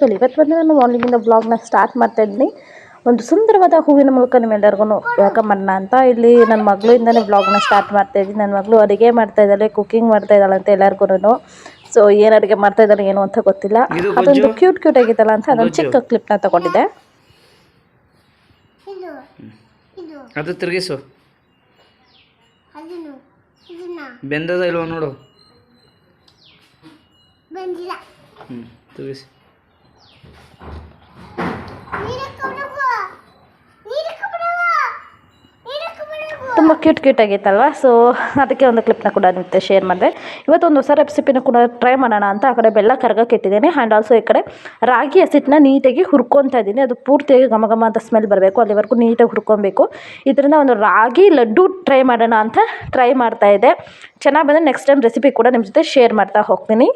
ಮೆಸೇಜ್ಗಳು ಇವತ್ತು ಬಂದು ನಾನು ಮಾರ್ನಿಂಗಿಂದ ಬ್ಲಾಗ್ನ ಸ್ಟಾರ್ಟ್ ಮಾಡ್ತಾ ಇದ್ದೀನಿ. ಒಂದು ಸುಂದರವಾದ ಹೂವಿನ ಮೂಲಕ ನಿಮ್ಮೆಲ್ಲರಿಗೂ ವೆಲ್ಕಮ್ ಮಾಡೋಣ ಅಂತ ಇಲ್ಲಿ ನನ್ನ ಮಗಳಿಂದನೇ ಬ್ಲಾಗ್ನ ಸ್ಟಾರ್ಟ್ ಮಾಡ್ತಾ ಇದ್ದೀನಿ. ನನ್ನ ಮಗಳು ಅಡುಗೆ ಮಾಡ್ತಾ ಇದ್ದಾಳೆ ಕುಕಿಂಗ್ ಮಾಡ್ತಾ ಇದ್ದಾಳೆ ಅಂತ ಎಲ್ಲರಿಗೂ ಸೊ ಏನು ಅಡುಗೆ ಮಾಡ್ತಾ ಇದ್ದಾಳೆ ಏನು ಅಂತ ಗೊತ್ತಿಲ್ಲ. ಅದೊಂದು ಕ್ಯೂಟ್ ಕ್ಯೂಟ್ ಆಗಿತ್ತಲ್ಲ ಅಂತ ಅದೊಂದು. ಚಿಕ್ಕ ಕ್ಲಿಪ್ನ ತಗೊಂಡಿದ್ದೆ. ಇದು. ಇದು. ಅದು ತಿರುಗಿಸು. ಬೆಂದದ ಇಲ್ವ ನೋಡು. ಬಂದಿಲ್ಲ. ಹ್ಞೂ ತಿರುಗಿಸಿ. ತುಂಬ ಕ್ಯೂಟ್ ಕ್ಯೂಟ್ ಆಗಿತ್ತಲ್ವ ಸೊ ಅದಕ್ಕೆ ಒಂದು ಕ್ಲಿಪ್ನ ಕೂಡ ನಿಮಗೆ ಶೇರ್ ಮಾಡಿದೆ. ಇವತ್ತು ಒಂದು ಹೊಸ ರೆಸಿಪಿನ ಕೂಡ ಟ್ರೈ ಮಾಡೋಣ ಅಂತ ಆ ಕಡೆ ಬೆಲ್ಲ ಕರಗಕ್ಕೆ ಇಟ್ಟಿದ್ದೀನಿ. ಆ್ಯಂಡ್ ಆಲ್ಸೋ ಈ ಕಡೆ ರಾಗಿ ಹಸಿಟ್ಟನ್ನ ನೀಟಾಗಿ ಹುರ್ಕೊತಾ ಇದ್ದೀನಿ. ಅದು ಪೂರ್ತಿಯಾಗಿ ಘಮ ಘಮ ಅಂತ ಸ್ಮೆಲ್ ಬರಬೇಕು. ಅಲ್ಲಿವರೆಗೂ ನೀಟಾಗಿ ಹುರ್ಕೊಬೇಕು ಇದರಿಂದ ಒಂದು ರಾಗಿ ಲಡ್ಡು ಟ್ರೈ ಮಾಡೋಣ ಅಂತ ಟ್ರೈ ಮಾಡ್ತಾ ಇದ್ದೆ. ಚೆನ್ನಾಗಿ ಬಂದರೆ ನೆಕ್ಸ್ಟ್ ಟೈಮ್ ರೆಸಿಪಿ ಕೂಡ ನಿಮ್ಮ ಜೊತೆ ಶೇರ್ ಮಾಡ್ತಾ ಹೋಗ್ತೀನಿ.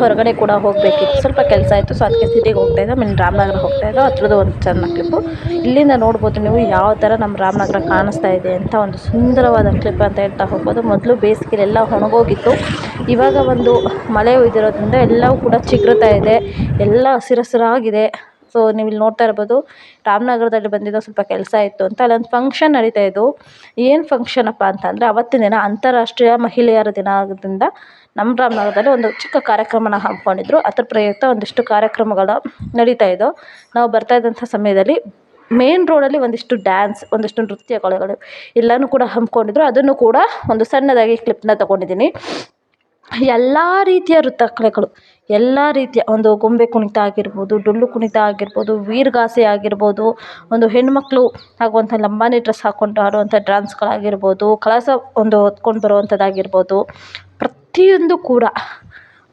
ಹೊರಗಡೆ ಕೂಡ ಹೋಗಬೇಕಿತ್ತು. ಸ್ವಲ್ಪ ಕೆಲಸ ಆಯಿತು. ಸೊ ಅದಕ್ಕೆ ಸಿಟಿಗೆ ಹೋಗ್ತಾ ಇದ್ದೆ. ಆಮೇಲೆ ರಾಮನಗರ ಹೋಗ್ತಾ ಇದ್ದೆ. ಹತ್ರದ ಒಂದು ಚೆನ್ನ ಕ್ಲಿಪ್ಪು ಇಲ್ಲಿಂದ ನೋಡ್ಬೋದು ನೀವು ಯಾವ ಥರ ನಮ್ಮ ರಾಮನಗರ ಕಾಣಿಸ್ತಾ ಇದೆ ಅಂತ ಒಂದು ಸುಂದರವಾದ ಕ್ಲಿಪ್ ಅಂತ ಹೇಳ್ತಾ ಹೋಗ್ಬೋದು. ಮೊದಲು ಬೇಸಿಗೆಲೆಲ್ಲ ಒಣಗೋಗಿತ್ತು. ಇವಾಗ ಒಂದು ಮಳೆ ಒಯ್ದಿರೋದ್ರಿಂದ ಎಲ್ಲವೂ ಕೂಡ ಚಿಗುರುತ್ತಾ ಇದೆ. ಎಲ್ಲ ಹಸಿರಸಿರಾಗಿದೆ. ಸೊ ನೀವು ಇಲ್ಲಿ ನೋಡ್ತಾ ಇರ್ಬೋದು, ರಾಮನಗರದಲ್ಲಿ ಬಂದಿದ್ದೋ ಸ್ವಲ್ಪ ಕೆಲಸ ಇತ್ತು ಅಂತ ಅಲ್ಲೊಂದು ಫಂಕ್ಷನ್ ನಡೀತಾ ಇದ್ದವು ಏನು ಫಂಕ್ಷನಪ್ಪ ಅಂತಂದರೆ ಅವತ್ತಿನ ದಿನ ಅಂತಾರಾಷ್ಟ್ರೀಯ ಮಹಿಳೆಯರ ದಿನ ನಮ್ಮ ರಾಮನಗರದಲ್ಲಿ ಒಂದು ಚಿಕ್ಕ ಕಾರ್ಯಕ್ರಮನ ಹಮ್ಮಿಕೊಂಡಿದ್ರು. ಅದ್ರ ಪ್ರಯುಕ್ತ ಒಂದಿಷ್ಟು ಕಾರ್ಯಕ್ರಮಗಳು ನಡೀತಾ ಇದ್ದವು ನಾವು ಬರ್ತಾ ಇದ್ದಂಥ ಸಮಯದಲ್ಲಿ ಮೇನ್ ರೋಡಲ್ಲಿ ಒಂದಿಷ್ಟು ಡ್ಯಾನ್ಸ್ ಒಂದಿಷ್ಟು ನೃತ್ಯಗಳು ಎಲ್ಲನೂ ಕೂಡ ಹಮ್ಮಿಕೊಂಡಿದ್ರು. ಅದನ್ನು ಕೂಡ ಒಂದು ಸಣ್ಣದಾಗಿ ಕ್ಲಿಪ್ನ ತೊಗೊಂಡಿದ್ದೀನಿ. ಎಲ್ಲ ರೀತಿಯ ನೃತ್ಯ ಕಲೆಗಳು ಎಲ್ಲ ರೀತಿಯ ಒಂದು ಗೊಂಬೆ ಕುಣಿತ ಆಗಿರ್ಬೋದು, ಡೊಳ್ಳು ಕುಣಿತ ಆಗಿರ್ಬೋದು, ವೀರಗಾಸೆ ಆಗಿರ್ಬೋದು, ಒಂದು ಹೆಣ್ಣುಮಕ್ಳು ಆಗುವಂಥ ಲಂಬಾಣಿ ಡ್ರೆಸ್ ಹಾಕ್ಕೊಂಡು ಆಡುವಂಥ ಡ್ಯಾನ್ಸ್ಗಳಾಗಿರ್ಬೋದು, ಕಳಸ ಒಂದು ಹೊತ್ಕೊಂಡು ಬರುವಂಥದ್ದಾಗಿರ್ಬೋದು, ಪ್ರತಿಯೊಂದು ಕೂಡ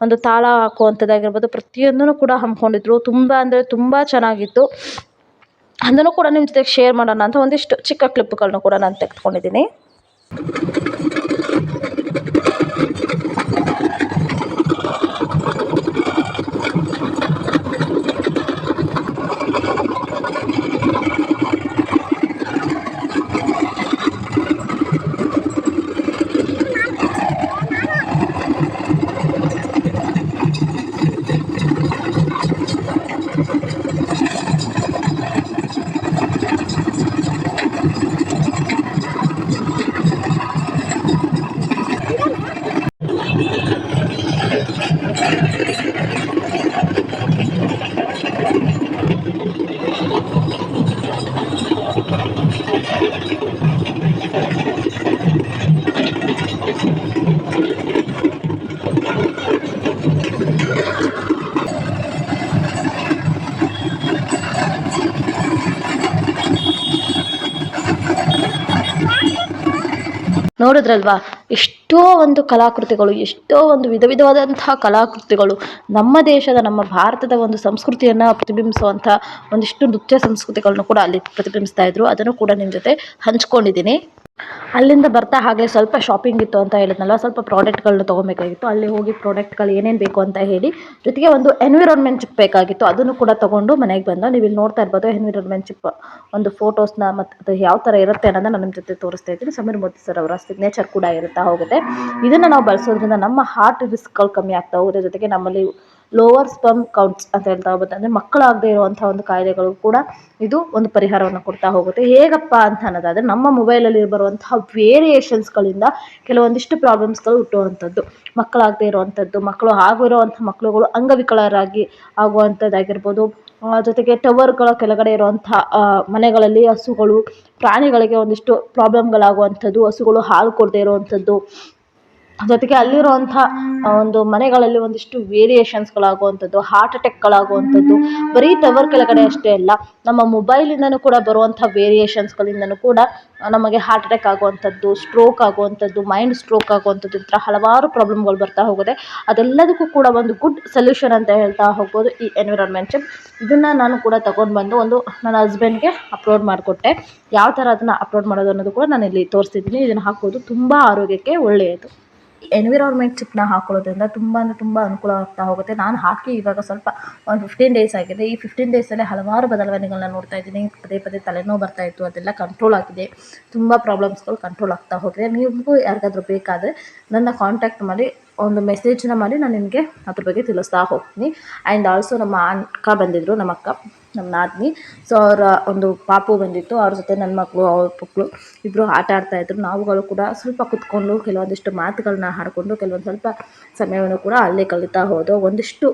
ಒಂದು ತಾಳ ಹಾಕುವಂಥದ್ದಾಗಿರ್ಬೋದು, ಪ್ರತಿಯೊಂದನ್ನು ಕೂಡ ಹಮ್ಮಿಕೊಂಡಿದ್ರು. ತುಂಬ ಅಂದರೆ ತುಂಬ ಚೆನ್ನಾಗಿತ್ತು. ಅದನ್ನು ಕೂಡ ನಿಮ್ಮ ಜೊತೆಗೆ ಶೇರ್ ಮಾಡೋಣ ಅಂತ ಒಂದಿಷ್ಟು ಚಿಕ್ಕ ಕ್ಲಿಪ್ಗಳನ್ನು ಕೂಡ ನಾನು ತೆಗೆದುಕೊಂಡಿದ್ದೀನಿ ನೋಡಿದ್ರಲ್ವಾ? ಎಷ್ಟೋ ಒಂದು ಕಲಾಕೃತಿಗಳು, ಎಷ್ಟೋ ಒಂದು ವಿಧ ವಿಧವಾದಂತಹ ಕಲಾಕೃತಿಗಳು ನಮ್ಮ ದೇಶದ, ನಮ್ಮ ಭಾರತದ ಒಂದು ಸಂಸ್ಕೃತಿಯನ್ನು ಪ್ರತಿಬಿಂಬಿಸುವಂಥ ಒಂದಿಷ್ಟು ನೃತ್ಯ ಸಂಸ್ಕೃತಿಗಳನ್ನು ಕೂಡ ಅಲ್ಲಿ ಪ್ರತಿಬಿಂಬಿಸ್ತಾ ಇದ್ರು. ಅದನ್ನು ಕೂಡ ನಿಮ್ಮ ಜೊತೆ ಹಂಚ್ಕೊಂಡಿದ್ದೀನಿ. ಅಲ್ಲಿಂದ ಬರ್ತಾ ಹಾಗೆ ಸ್ವಲ್ಪ ಶಾಪಿಂಗ್ ಇತ್ತು ಅಂತ ಹೇಳಿದ್ನಲ್ಲ ಸ್ವಲ್ಪ ಪ್ರಾಡಕ್ಟ್ಗಳನ್ನ ತೊಗೊಬೇಕಾಗಿತ್ತು. ಅಲ್ಲಿ ಹೋಗಿ ಪ್ರಾಡಕ್ಟ್ಗಳು ಏನೇನು ಬೇಕು ಅಂತ ಹೇಳಿ ಜೊತೆಗೆ ಒಂದು ಎನ್ವಿರಾನ್ಮೆಂಟ್ ಚಿಪ್ ಬೇಕಾಗಿತ್ತು. ಅದನ್ನು ಕೂಡ ತೊಗೊಂಡು ಮನೆಗೆ ಬಂದ. ನೀವು ಇಲ್ಲಿ ನೋಡ್ತಾ ಇರ್ಬೋದು ಎನ್ವಿರಾನ್ಮೆಂಟ್ ಚಿಪ್ ಒಂದು ಫೋಟೋಸ್ನ ಮತ್ತು ಅದು ಯಾವ ಥರ ಇರುತ್ತೆ ಅನ್ನೋದನ್ನ ನಾನು ನಿಮ್ಮ ಜೊತೆ ತೋರಿಸ್ತಾ ಇದ್ದೀನಿ. ಸಮೀರ್ ಮೋದಿ ಸರ್ ಅವರ ಸಿಗ್ನೇಚರ್ ಕೂಡ ಇರುತ್ತಾ ಹೋಗುತ್ತೆ. ಇದನ್ನು ನಾವು ಬಳಸೋದ್ರಿಂದ ನಮ್ಮ ಹಾರ್ಟ್ ರಿಸ್ಕ್ಗಳು ಕಮ್ಮಿ ಆಗ್ತಾ ಹೋಗುತ್ತೆ ಜೊತೆಗೆ ನಮ್ಮಲ್ಲಿ ಲೋವರ್ ಸ್ಪರ್ಮ್ ಕೌಂಟ್ಸ್ ಅಂತ ಹೇಳ್ತಾ ಹೋಗುತ್ತೆ. ಅಂದರೆ ಮಕ್ಕಳಾಗದೇ ಇರುವಂಥ ಒಂದು ಕಾಯಿಲೆಗಳು ಕೂಡ ಇದು ಒಂದು ಪರಿಹಾರವನ್ನು ಕೊಡ್ತಾ ಹೋಗುತ್ತೆ. ಹೇಗಪ್ಪ ಅಂತ ಅನ್ನೋದಾದರೆ ನಮ್ಮ ಮೊಬೈಲಲ್ಲಿ ಬರುವಂತಹ ವೇರಿಯೇಷನ್ಸ್ಗಳಿಂದ ಕೆಲವೊಂದಿಷ್ಟು ಪ್ರಾಬ್ಲಮ್ಸ್ಗಳು ಹುಟ್ಟುವಂಥದ್ದು. ಮಕ್ಕಳಾಗದೆ ಇರುವಂಥದ್ದು, ಮಕ್ಕಳು ಆಗಿರುವಂಥ ಮಕ್ಕಳುಗಳು ಅಂಗವಿಕಲರಾಗಿ ಆಗುವಂಥದ್ದಾಗಿರ್ಬೋದು. ಜೊತೆಗೆ ಟವರ್ಗಳ ಕೆಳಗಡೆ ಇರುವಂಥ ಮನೆಗಳಲ್ಲಿ ಹಸುಗಳು, ಪ್ರಾಣಿಗಳಿಗೆ ಒಂದಿಷ್ಟು ಪ್ರಾಬ್ಲಮ್ಗಳಾಗುವಂಥದ್ದು ಹಸುಗಳು ಹಾಲು ಕೊಡದೇ ಇರುವಂಥದ್ದು ಜೊತೆಗೆ ಅಲ್ಲಿರುವಂಥ ಒಂದು ಮನೆಗಳಲ್ಲಿ ಒಂದಿಷ್ಟು ವೇರಿಯೇಷನ್ಸ್ಗಳಾಗುವಂಥದ್ದು ಹಾರ್ಟ್ ಅಟ್ಯಾಕ್ಗಳಾಗುವಂಥದ್ದು ಬರೀ ಟವರ್ ಕೆಳಗಡೆ ಅಷ್ಟೇ ಅಲ್ಲ, ನಮ್ಮ ಮೊಬೈಲಿಂದನೂ ಕೂಡ ಬರುವಂಥ ವೇರಿಯೇಷನ್ಸ್ಗಳಿಂದನೂ ಕೂಡ ನಮಗೆ ಹಾರ್ಟ್ ಅಟ್ಯಾಕ್ ಆಗುವಂಥದ್ದು ಸ್ಟ್ರೋಕ್ ಆಗುವಂಥದ್ದು ಮೈಂಡ್ ಸ್ಟ್ರೋಕ್ ಆಗುವಂಥದ್ದು ಈ ಥರ ಹಲವಾರು ಪ್ರಾಬ್ಲಮ್ಗಳು ಬರ್ತಾ ಹೋಗುತ್ತೆ. ಅದೆಲ್ಲದಕ್ಕೂ ಕೂಡ ಒಂದು ಗುಡ್ ಸೊಲ್ಯೂಷನ್ ಅಂತ ಹೇಳ್ತಾ ಹೋಗ್ಬೋದು ಈ ಎನ್ವಿರಾನ್ಮೆಂಟ್ ಚಿಪ್ ಇದನ್ನು ನಾನು ಕೂಡ ತಗೊಂಡು ಬಂದು ಒಂದು ನನ್ನ ಹಸ್ಬೆಂಡ್ಗೆ ಅಪ್ಲೋಡ್ ಮಾಡಿಕೊಟ್ಟೆ. ಯಾವ ಥರ ಅದನ್ನು ಅಪ್ಲೋಡ್ ಮಾಡೋದು ಅನ್ನೋದು ಕೂಡ ನಾನು ಇಲ್ಲಿ ತೋರಿಸ್ತಿದ್ದೀನಿ. ಇದನ್ನು ಹಾಕೋದು ತುಂಬ ಆರೋಗ್ಯಕ್ಕೆ ಒಳ್ಳೆಯದು. ಎನ್ವಿರಾನ್ಮೆಂಟ್ ಚಿಪ್ನ ಹಾಕೊಳ್ಳೋದ್ರಿಂದ ತುಂಬ ಅಂದರೆ ತುಂಬ ಅನುಕೂಲ ಆಗ್ತಾ ಹೋಗುತ್ತೆ. ನಾನು ಹಾಕಿ ಇವಾಗ ಸ್ವಲ್ಪ ಒಂದು ಫಿಫ್ಟೀನ್ ಡೇಸ್ ಆಗಿದೆ. ಈ ಫಿಫ್ಟೀನ್ ಡೇಸಲ್ಲಿ ಹಲವಾರು ಬದಲಾವಣೆಗಳನ್ನ ನೋಡ್ತಾ ಇದ್ದೀನಿ. ಪದೇ ಪದೇ ತಲೆನೋವು ಬರ್ತಾ ಇತ್ತು, ಅದೆಲ್ಲ ಕಂಟ್ರೋಲ್ ಆಗಿದೆ. ತುಂಬ ಪ್ರಾಬ್ಲಮ್ಸ್ಗಳು ಕಂಟ್ರೋಲ್ ಆಗ್ತಾ ಹೋಗಿದೆ. ನಿಮಗೂ ಯಾರಿಗಾದ್ರೂ ಬೇಕಾದರೆ ನನ್ನ ಕಾಂಟ್ಯಾಕ್ಟ್ ಮಾಡಿ ಒಂದು ಮೆಸೇಜ್ನ ಮಾಡಿ ನಾನು ನಿಮಗೆ ಅದ್ರ ಬಗ್ಗೆ ತಿಳಿಸ್ತಾ ಹೋಗ್ತೀನಿ. ಆ್ಯಂಡ್ ಆಲ್ಸೋ ನಮ್ಮ ಅಕ್ಕ ಬಂದಿದ್ದರು ನಮ್ಮ ಅಕ್ಕ, ನಮ್ಮ ನಾದಿನಿ. ಸೊ ಅವರ ಒಂದು ಪಾಪು ಬಂದಿತ್ತು, ಅವ್ರ ಜೊತೆ ನನ್ನ ಮಕ್ಕಳು ಅವ್ರ ಮಕ್ಕಳು ಇಬ್ಬರು ಆಟ ಆಡ್ತಾಯಿದ್ರು ನಾವುಗಳು ಕೂಡ ಸ್ವಲ್ಪ ಕುತ್ಕೊಂಡು ಕೆಲವೊಂದಿಷ್ಟು ಮಾತುಗಳನ್ನ ಹಾಡಿಕೊಂಡು ಕೆಲವೊಂದು ಸ್ವಲ್ಪ ಸಮಯವನ್ನು ಕೂಡ ಅಲ್ಲೇ ಕಲಿತಾ ಹೋದೋ ಒಂದಿಷ್ಟು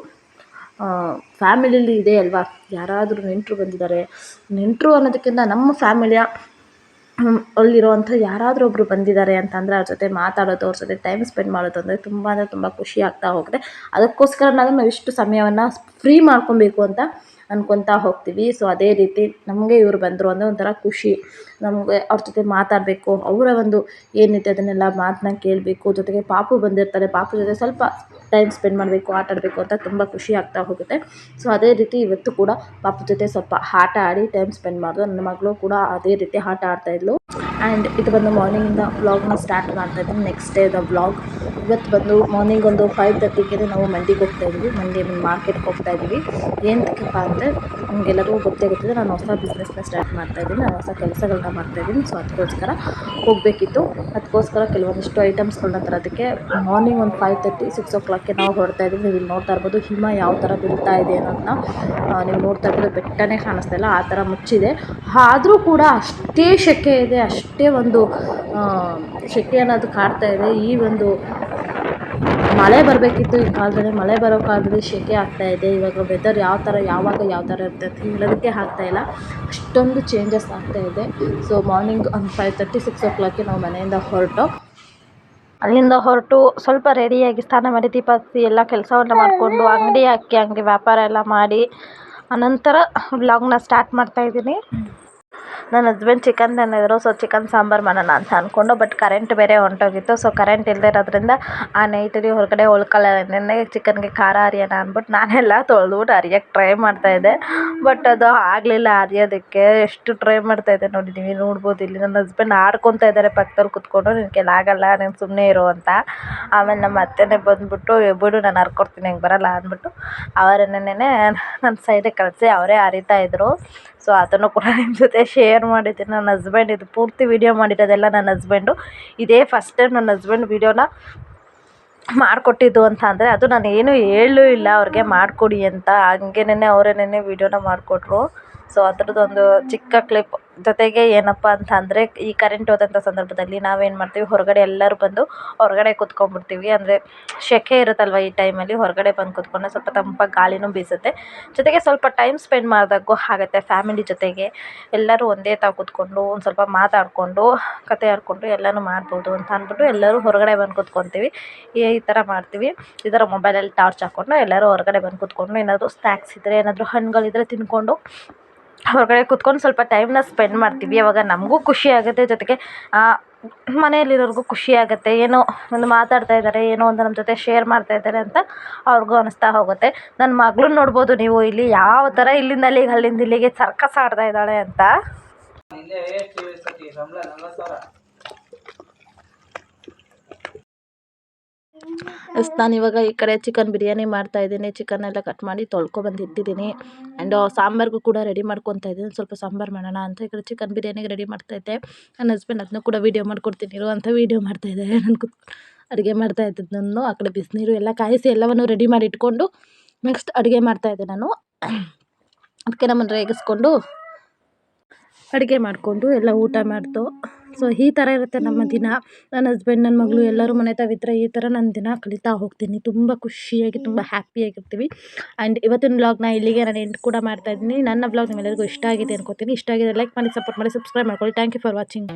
ಫ್ಯಾಮಿಲಿಲಿ ಇದೆ ಅಲ್ವಾ? ಯಾರಾದರೂ ನೆಂಟರು ಬಂದಿದ್ದಾರೆ. ನೆಂಟರು ಅನ್ನೋದಕ್ಕಿಂತ ನಮ್ಮ ಫ್ಯಾಮಿಲಿಯ ಅಲ್ಲಿರುವಂಥ ಯಾರಾದರೂ ಒಬ್ಬರು ಬಂದಿದ್ದಾರೆ ಅಂತಂದರೆ ಅವ್ರ ಜೊತೆ ಮಾತಾಡೋದು, ಅವ್ರ ಜೊತೆ ಟೈಮ್ ಸ್ಪೆಂಡ್ ಮಾಡೋದು ಅಂದರೆ ತುಂಬ ಅಂದರೆ ತುಂಬ ಖುಷಿ ಆಗ್ತಾ ಹೋಗುತ್ತೆ ಅದಕ್ಕೋಸ್ಕರ ನಾವು ಇಷ್ಟು ಸಮಯವನ್ನು ಫ್ರೀ ಮಾಡ್ಕೊಬೇಕು ಅಂತ ಅನ್ಕೊತಾ ಹೋಗ್ತೀವಿ. ಸೊ ಅದೇ ರೀತಿ ನಮಗೆ ಇವ್ರು ಬಂದರು ಅಂದರೆ ಒಂಥರ ಖುಷಿ. ನಮಗೆ ಅವ್ರ ಜೊತೆ ಮಾತಾಡಬೇಕು. ಅವರ ಒಂದು ಏನಿದೆ ಅದನ್ನೆಲ್ಲ ಮಾತನ್ನ ಕೇಳಬೇಕು. ಜೊತೆಗೆ ಪಾಪು ಬಂದಿರ್ತಾರೆ. ಪಾಪು ಜೊತೆ ಸ್ವಲ್ಪ ಟೈಮ್ ಸ್ಪೆಂಡ್ ಮಾಡಬೇಕು, ಆಟ ಆಡಬೇಕು ಅಂತ ತುಂಬ ಖುಷಿ ಆಗ್ತಾ ಹೋಗುತ್ತೆ. ಸೊ ಅದೇ ರೀತಿ ಇವತ್ತು ಕೂಡ ಪಾಪು ಜೊತೆ ಸ್ವಲ್ಪ ಆಟ ಆಡಿ ಟೈಮ್ ಸ್ಪೆಂಡ್ ಮಾಡಿದ್ರು ನನ್ನ ಮಗಳು ಕೂಡ ಅದೇ ರೀತಿ ಆಟ ಆಡ್ತಾಯಿದ್ಲು ಆ್ಯಂಡ್ ಇದು ಬಂದು ಮಾರ್ನಿಂಗಿಂದ ವ್ಲಾಗ್ನ ಸ್ಟಾರ್ಟ್ ಮಾಡ್ತಾ ಇದ್ದೀನಿ. ನೆಕ್ಸ್ಟ್ ಡೇ ದ ವ್ಲಾಗ್ ಇವತ್ತು ಬಂದು ಮಾರ್ನಿಂಗ್ ಒಂದು ಫೈವ್ ತರ್ಟಿಗೆ ನಾವು ಮಂಡಿಗೆ ಹೋಗ್ತಾ ಇದ್ವಿ. ಮಂಡಿ ಮಾರ್ಕೆಟ್ಗೆ ಹೋಗ್ತಾ ಇದ್ವಿ. ಏನಕ್ಕಪ್ಪ ಅಂದರೆ ನಿಮಗೆಲ್ಲರಿಗೂ ಗೊತ್ತೇ ಗೊತ್ತಿದೆ, ನಾನು ಹೊಸ ಬಿಸ್ನೆಸ್ನ ಸ್ಟಾರ್ಟ್ ಮಾಡ್ತಾ ಇದ್ದೀನಿ. ನಾನು ಹೊಸ ಕೆಲಸಗಳನ್ನ ಮಾಡ್ತಾ ಇದ್ದೀನಿ. ಸೊ ಅದಕ್ಕೋಸ್ಕರ ಹೋಗಬೇಕಿತ್ತು. ಅದಕ್ಕೋಸ್ಕರ ಕೆಲವೊಂದಿಷ್ಟು ಐಟಮ್ಸ್ಗಳನ್ನ ತರೋದಕ್ಕೆ ಮಾರ್ನಿಂಗ್ ಒಂದು ಫೈವ್ ತರ್ಟಿ ಸಿಕ್ಸ್ ಓ ಕ್ಲಾಕ್ಗೆ ನಾವು ಹೊರಡ್ತಾ ಇದ್ದೀವಿ ನೀವು ಇಲ್ಲಿ ನೋಡ್ತಾ ಇರ್ಬೋದು, ಹಿಮ ಯಾವ ಥರ ಬೀಳ್ತಾ ಇದೆ ಅನ್ನೋದನ್ನ ನೀವು ನೋಡ್ತಾ ಇರ್ಬೋದು. ಬೆಟ್ಟನೇ ಕಾಣಿಸ್ತಾ ಇಲ್ಲ. ಆ ಥರ ಮುಚ್ಚಿದೆ. ಆದರೂ ಕೂಡ ಅಷ್ಟೇ ಶೆಕೆ ಇದೆ, ಅಷ್ಟೇ ಒಂದು ಸೆಕೆ ಅನ್ನೋದು ಕಾಡ್ತಾ ಇದೆ, ಈ ಒಂದು ಮಳೆ ಬರಬೇಕಿತ್ತು ಈ ಕಾಲದಲ್ಲಿ, ಮಳೆ ಬರೋ ಕಾಲದಲ್ಲಿ ಸೆಕೆ ಆಗ್ತಾ ಇದೆ, ಇವಾಗ ವೆದರ್ ಯಾವ ಥರ ಯಾವಾಗ ಯಾವ ಥರ ಇರುತ್ತೆ ಅಂತ ಹೇಳೋದಕ್ಕೆ ಇಲ್ಲ. ಅಷ್ಟೊಂದು ಚೇಂಜಸ್ ಆಗ್ತಾ ಇದೆ. ಸೊ ಮಾರ್ನಿಂಗ್ ಒಂದು ಫೈವ್ ತರ್ಟಿ ಸಿಕ್ಸ್ ಓ ಕ್ಲಾಕ್ಗೆ ನಾವು ಮನೆಯಿಂದ ಹೊರಟು. ಅಲ್ಲಿಂದ ಹೊರಟು, ಸ್ವಲ್ಪ ರೆಡಿಯಾಗಿ ಸ್ನಾನ ಮಾಡಿ, ದೀಪ ಹಚ್ಚಿ, ಎಲ್ಲ ಕೆಲಸವನ್ನು ಮಾಡಿಕೊಂಡು, ಅಂಗಡಿ ಹಾಕಿ, ಅಂಗಡಿ ವ್ಯಾಪಾರ ಎಲ್ಲ ಮಾಡಿ ಅನಂತರ ವ್ಲಾಗ್ನ ಸ್ಟಾರ್ಟ್ ಮಾಡ್ತಾಯಿದ್ದೀನಿ ನನ್ನ ಹಸ್ಬೆಂಡ್ ಚಿಕನ್ ತಂದಿದ್ರು ಸೊ ಚಿಕನ್ ಸಾಂಬಾರು ಮಾಡೋಣ ಅಂತ ಅಂದ್ಕೊಂಡು ಬಟ್ ಕರೆಂಟ್ ಬೇರೆ ಹೊಂಟೋಗಿತ್ತು. ಸೊ ಕರೆಂಟ್ ಇಲ್ಲದೆ ಇರೋದ್ರಿಂದ ಆ ನೈಟಲ್ಲಿ ಹೊರಗಡೆ ಉಳ್ಕೊಳ್ಳೋದ್ರಿಂದ ಚಿಕನ್ಗೆ ಖಾರ ಅರಿಯೋಣ ಅಂದ್ಬಿಟ್ಟು ನಾನೆಲ್ಲ ತೊಳೆದ್ಬಿಟ್ಟು ಅರಿಯೋಕ್ಕೆ ಟ್ರೈ ಮಾಡ್ತಾಯಿದ್ದೆ ಬಟ್ ಅದು ಆಗಲಿಲ್ಲ ಅರಿಯೋದಕ್ಕೆ ಎಷ್ಟು ಟ್ರೈ ಮಾಡ್ತಾಯಿದ್ದೆ ನೋಡಿ, ನೀವು ನೋಡ್ಬೋದು. ಇಲ್ಲಿ ನನ್ನ ಹಸ್ಬೆಂಡ್ ಆಡ್ಕೊತಾ ಇದ್ದಾರೆ, ಪಕ್ಕದಲ್ಲಿ ಕುತ್ಕೊಂಡು ಕೈಲಿ ಆಗಲ್ಲ, ನೀನು ಸುಮ್ಮನೆ ಇರು ಅಂತ. ಆಮೇಲೆ ನಮ್ಮ ಅತ್ತೆನೇ ಬಂದುಬಿಟ್ಟು ಬಿಡು, ನಾನು ಹರ್ಕೊಡ್ತೀನಿ, ಹೆಂಗೆ ಬರಲ್ಲ ಅಂದ್ಬಿಟ್ಟು ಅವರನ್ನೇ ನನ್ನ ಸೈಡಿಗೆ ಕಳಿಸಿ, ಅವರೇ ಅರಿತಾ ಇದ್ದರು ಸೊ ಅದನ್ನು ಕೂಡ ನಿಮ್ಮ ಜೊತೆ ಶೇರ್ ಮಾಡಿದ್ದೀನಿ ನನ್ನ ಹಸ್ಬೆಂಡ್ ಇದು ಪೂರ್ತಿ ವೀಡಿಯೋ ಮಾಡಿರೋದೆಲ್ಲ ನನ್ನ ಹಸ್ಬೆಂಡು ಇದೇ ಫಸ್ಟ್ ಟೈಮ್ ನನ್ನ ಹಸ್ಬೆಂಡ್ ವೀಡಿಯೋನ ಮಾಡಿಕೊಟ್ಟಿದ್ದು ಅಂತ ಅಂದರೆ ಅದು ನಾನು ಏನು ಹೇಳೂ ಇಲ್ಲ, ಅವ್ರಿಗೆ ಮಾಡಿಕೊಡಿ ಅಂತ. ಹಂಗೇನೆ ಅವರೇನೇ ವೀಡಿಯೋನ ಮಾಡಿಕೊಟ್ರು. ಸೊ ಅದ್ರದ್ದೊಂದು ಚಿಕ್ಕ ಕ್ಲಿಪ್ ಜೊತೆಗೆ ಏನಪ್ಪ ಅಂತ ಅಂದರೆ, ಈ ಕರೆಂಟ್ ಹೋದಂಥ ಸಂದರ್ಭದಲ್ಲಿ ನಾವೇನು ಮಾಡ್ತೀವಿ, ಹೊರಗಡೆ ಎಲ್ಲರೂ ಬಂದು ಹೊರಗಡೆ ಕುತ್ಕೊಂಡ್ಬಿಡ್ತೀವಿ. ಅಂದರೆ ಸೆಖೆ ಇರುತ್ತಲ್ವ ಈ ಟೈಮಲ್ಲಿ ಹೊರಗಡೆ ಬಂದು ಕೂತ್ಕೊಂಡ್ರೆ ಸ್ವಲ್ಪ ತಂಪಾಗಿ ಗಾಳಿನೂ ಬೀಸುತ್ತೆ. ಜೊತೆಗೆ ಸ್ವಲ್ಪ ಟೈಮ್ ಸ್ಪೆಂಡ್ ಮಾಡಿದಾಗೂ ಆಗುತ್ತೆ ಫ್ಯಾಮಿಲಿ ಜೊತೆಗೆ ಎಲ್ಲರೂ ಒಂದೇ ತಾವು ಕುತ್ಕೊಂಡು, ಒಂದು ಸ್ವಲ್ಪ ಮಾತಾಡಿಕೊಂಡು, ಕತೆ ಆಡಿಕೊಂಡು ಎಲ್ಲನೂ ಮಾಡ್ಬೋದು ಅಂತ ಅಂದ್ಬಿಟ್ಟು ಎಲ್ಲರೂ ಹೊರಗಡೆ ಬಂದು ಕುತ್ಕೊತೀವಿ. ಈ ಥರ ಮಾಡ್ತೀವಿ. ಈ ಥರ ಮೊಬೈಲಲ್ಲಿ ಟಾರ್ಚ್ ಹಾಕ್ಕೊಂಡು ಎಲ್ಲರೂ ಹೊರಗಡೆ ಬಂದು ಕೂತ್ಕೊಂಡು ಏನಾದರೂ ಸ್ನ್ಯಾಕ್ಸ್ ಇದ್ದರೆ ಏನಾದರೂ ಹಣ್ಣುಗಳಿದ್ರೆ ತಿಂದ್ಕೊಂಡು ಹೊರಗಡೆ ಕುತ್ಕೊಂಡು ಸ್ವಲ್ಪ ಟೈಮ್ನ ಸ್ಪೆಂಡ್ ಮಾಡ್ತೀವಿ. ಅವಾಗ ನಮಗೂ ಖುಷಿ ಆಗುತ್ತೆ. ಜೊತೆಗೆ ಮನೆಯಲ್ಲಿರೋರ್ಗೂ ಖುಷಿ ಆಗುತ್ತೆ. ಏನೋ ಒಂದು ಮಾತಾಡ್ತಾ ಇದ್ದಾರೆ ಏನೋ ಒಂದು ನಮ್ಮ ಜೊತೆ ಶೇರ್ ಮಾಡ್ತಾ ಇದ್ದಾರೆ ಅಂತ ಅವ್ರಿಗೂ ಅನಿಸ್ತಾ ಹೋಗುತ್ತೆ. ನನ್ನ ಮಗ್ಳನ್ನ ನೋಡ್ಬೋದು ನೀವು ಇಲ್ಲಿ. ಯಾವ ಥರ ಇಲ್ಲಿಂದ ಅಲ್ಲಿಗೆ ಅಲ್ಲಿಂದ ಇಲ್ಲಿಗೆ ಸರ್ಕಸ್ ಆಡ್ತಾ ಇದ್ದಾಳೆ ಅಂತ. ನಾನು ಇವಾಗ ಈ ಕಡೆ ಚಿಕನ್ ಬಿರಿಯಾನಿ ಮಾಡ್ತಾ ಇದ್ದೀನಿ. ಚಿಕನ್ ಎಲ್ಲ ಕಟ್ ಮಾಡಿ ತೊಳ್ಕೊಬಂದು ಇಟ್ಟಿದ್ದೀನಿ ಆ್ಯಂಡ್ ಸಾಂಬಾರಿಗೂ ಕೂಡ ರೆಡಿ ಮಾಡ್ಕೊತಾ ಇದ್ದೀನಿ. ಸ್ವಲ್ಪ ಸಾಂಬಾರು ಮಾಡೋಣ ಅಂತ ಈ ಕಡೆ ಚಿಕನ್ ಬಿರಿಯಾನಿಗೆ ರೆಡಿ ಮಾಡ್ತಾ ಇದ್ದೆ. ನನ್ನ ಹಸ್ಬೆಂಡ್ ಅದನ್ನು ಕೂಡ ವೀಡಿಯೋ ಮಾಡ್ಕೊಡ್ತೀನಿ. ಇರು ಅಂತ ವೀಡಿಯೋ ಮಾಡ್ತಾಯಿದ್ದೆ ನಾನು ಕುತ್, ಅಡುಗೆ ಮಾಡ್ತಾ ಇದ್ದಿದ್ದನ್ನು ಆ ಕಡೆ ಬಿಸಿನೀರು ಎಲ್ಲ ಕಾಯಿಸಿ ಎಲ್ಲವನ್ನು ರೆಡಿ ಮಾಡಿ ಇಟ್ಕೊಂಡು ನೆಕ್ಸ್ಟ್ ಅಡುಗೆ ಮಾಡ್ತಾಯಿದ್ದೆ ನಾನು. ಅದಕ್ಕೆ ನಮ್ಮನ್ನು ರೇಗಿಸ್ಕೊಂಡು ಅಡುಗೆ ಮಾಡಿಕೊಂಡು ಎಲ್ಲ ಊಟ ಮಾಡ್ತು ಸೊ ಈ ಥರ ಇರುತ್ತೆ ನಮ್ಮ ದಿನ. ನನ್ನ ಹಸ್ಬೆಂಡ್ ನನ್ನ ಮಗಳು ಎಲ್ಲರೂ ಮನೆ ತಾವಿದ್ದರೆ ಈ ಥರ ನನ್ನ ದಿನ ಕಳೀತಾ ಹೋಗ್ತೀನಿ. ತುಂಬ ಖುಷಿಯಾಗಿ, ತುಂಬ ಹ್ಯಾಪಿಯಾಗಿರ್ತೀವಿ ಆ್ಯಂಡ್ ಇವತ್ತಿನ ವ್ಲಾಗ್ನ ಇಲ್ಲಿಗೆ ನಾನು ಎಂಡ್ ಕೂಡ ಮಾಡ್ತಾಯಿದ್ದೀನಿ ನನ್ನ ವ್ಲಾಗ್ ನಿಮ್ಮೆಲ್ಲರಿಗೂ ಇಷ್ಟ ಆಗಿದೆ ಅನ್ಕೋತೀನಿ. ಇಷ್ಟ ಆಗಿದೆ ಲೈಕ್ ಮಾಡಿ ಸಪೋರ್ಟ್ ಮಾಡಿ ಸಬ್ಸ್ಕ್ರೈಬ್ ಮಾಡ್ಕೊಳ್ಳಿ. Thank you for watching